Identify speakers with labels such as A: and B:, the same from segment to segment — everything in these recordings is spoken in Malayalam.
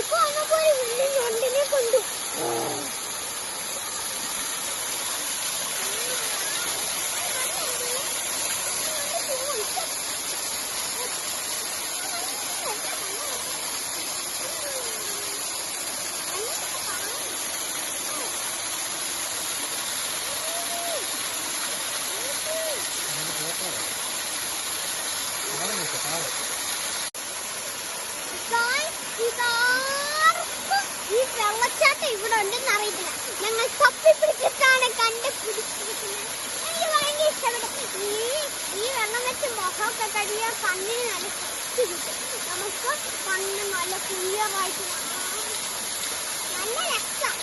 A: ഇപ്പൊ ഒന്ന് പോയി ഉള്ളിൽ ഞൊണ്ടിനെ കൊണ്ടു Bye. Bye. ഒക്കെ തടിയാൽ കണ്ണിന് നല്ല ശക്തി കിട്ടും നമുക്ക് കണ്ണ് നല്ല ക്ലിയറായിട്ട് നല്ല രസം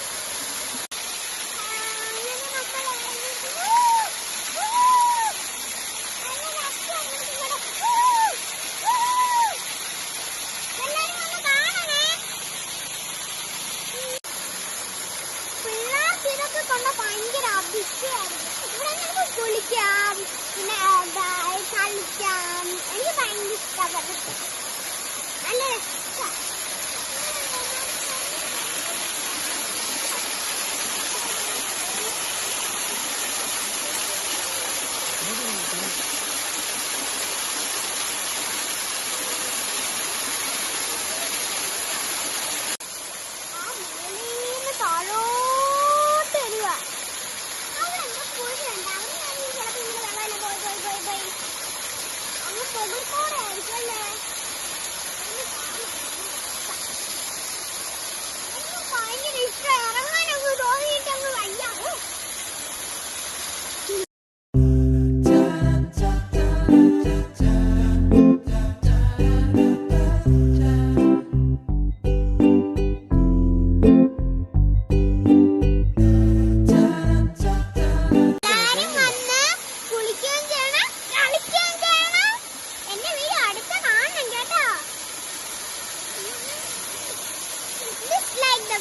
A: പിള്ളേർക്ക് ഇതൊക്കെ കൊണ്ട് ഭയങ്കര അതിശയായിരുന്നു. കുളിക്കാം പിന്നെ കളിക്കാം എനിക്ക് ഭയങ്കര ഇഷ്ടപ്പെട്ടു ഭയങ്കര ഇഷ്ടമാണ്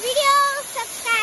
A: video, subscribe.